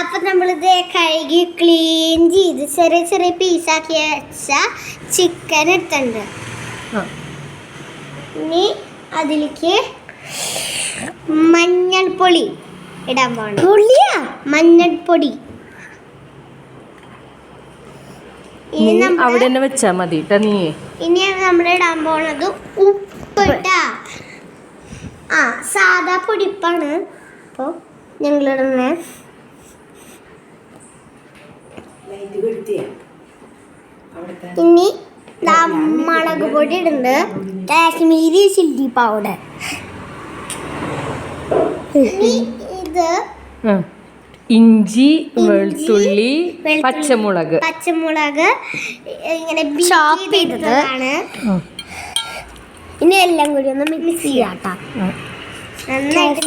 അപ്പൊ നമ്മളിത് കഴുകി ക്ലീൻ ചെയ്ത് ചെറിയ ചെറിയ പീസാക്കി വെച്ച ചിക്കൻ എടുത്തുണ്ട് ഇനി അതിലേക്ക് മഞ്ഞൾപ്പൊടി ഇടാൻ പോണം. പൊളിയാ? മഞ്ഞൾപ്പൊടി. അവിടെ തന്നെ വെച്ചാ മതി കേട്ടാ ഇനി നമ്മൾ ഇടാൻ പോണത് ഉപ്പിട്ടാ. ആ സാധാ പൊടിപ്പാണ്. അപ്പോൾ ഞങ്ങളിടുന്ന ഇനി ദാ മുളക് പൊടി ഇടുന്നുണ്ട് കാശ്മീരി ചില്ലി പൗഡർ ഇനി ഇത് ഇഞ്ചി വെളുത്തുള്ളി പച്ചമുളക്. പച്ചമുളക് ഇങ്ങനെ ചോപ്പ് ചെയ്തതാണ്. ഇനി എല്ലാം കൂടി ഒന്ന് മിക്സ് ചെയ്യാട്ടാ. നന്നായിട്ട്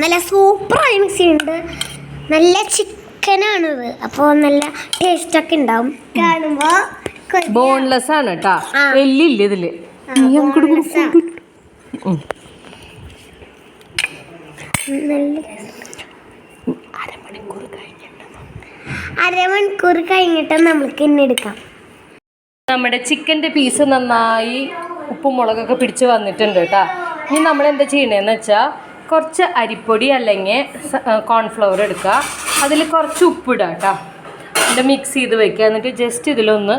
നല്ല സൂപ്പറായി മിക്സ് ചെയ്യുന്നുണ്ട് നല്ല ചിക്കനാണിത്. അപ്പോൾ നല്ല ടേസ്റ്റ് ഒക്കെ ഉണ്ടാവും. കാണുമ്പോൾ ബോൺലെസ് ആണ് കേട്ടാ. എല്ലില്ല ഇതിൽ. അരമണിക്കൂർ കഴിഞ്ഞിട്ട് നമുക്ക് ഇന്ന് എടുക്കാം. നമ്മുടെ ചിക്കന്റെ പീസ് നന്നായി ഉപ്പും മുളകൊക്കെ പിടിച്ച് വന്നിട്ടുണ്ട് കേട്ടോ ഇനി നമ്മൾ എന്താ ചെയ്യണേന്ന് വെച്ചാൽ കുറച്ച് അരിപ്പൊടി അല്ലെങ്കിൽ കോൺഫ്ലവർ എടുക്കുക. അതിൽ കുറച്ച് ഉപ്പിടുക കേട്ടോ എന്നിട്ട് മിക്സ് ചെയ്ത് വെക്കുക. എന്നിട്ട് ജസ്റ്റ് ഇതിലൊന്ന്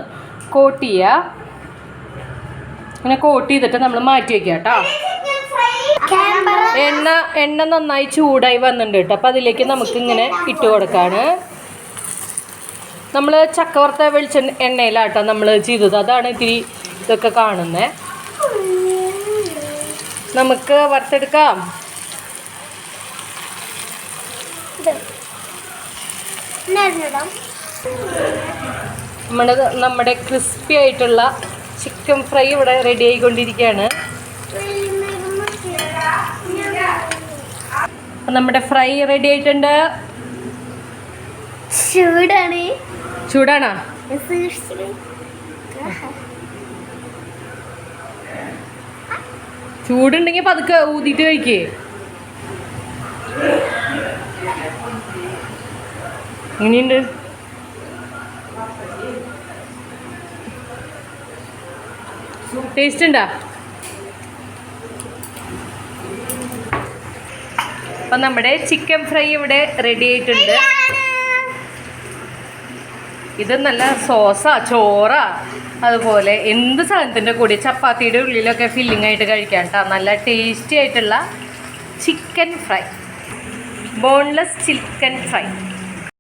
കോട്ട് ചെയ്യുക. ഇങ്ങനെ കോട്ട് ചെയ്തിട്ട് നമ്മൾ മാറ്റി വെക്കുക കേട്ടോ എണ്ണ എണ്ണ നന്നായി ചൂടായി വന്നിട്ടുണ്ട് കേട്ടോ അപ്പോൾ അതിലേക്ക് നമുക്കിങ്ങനെ ഇട്ട് കൊടുക്കാണ്. നമ്മൾ ചക്കവറുത്ത വെളിച്ചെണ്ണ എണ്ണയിലാട്ടോ നമ്മൾ ചെയ്തത്. അതാണ് ഇത്തിരി ഇതൊക്കെ കാണുന്നത് നമുക്ക് വറുത്തെടുക്കാം. നമ്മുടെ നമ്മുടെ ക്രിസ്പി ആയിട്ടുള്ള ചിക്കൻ ഫ്രൈ ഇവിടെ റെഡി ആയിക്കൊണ്ടിരിക്കുകയാണ്. നമ്മുടെ ഫ്രൈ റെഡി ആയിട്ടുണ്ട്. ചൂടാണ്. ചൂടാണോ? ചൂടുണ്ടെങ്കിൽ പതുക്കെ ഊതിയിട്ട് കഴിക്കേ. എങ്ങനെയുണ്ട് ടേസ്റ്റ് ഉണ്ടോ? അപ്പം നമ്മുടെ ചിക്കൻ ഫ്രൈ ഇവിടെ റെഡി ആയിട്ടുണ്ട്. ഇത് നല്ല സോസാ ചോറാ. അതുപോലെ എന്ത് സാധനത്തിന്റെ കൂടി? ചപ്പാത്തിയുടെ ഉള്ളിലൊക്കെ ഫില്ലിംഗ് ആയിട്ട് കഴിക്കാം കേട്ടോ നല്ല ടേസ്റ്റി ആയിട്ടുള്ള chicken fry boneless chicken fry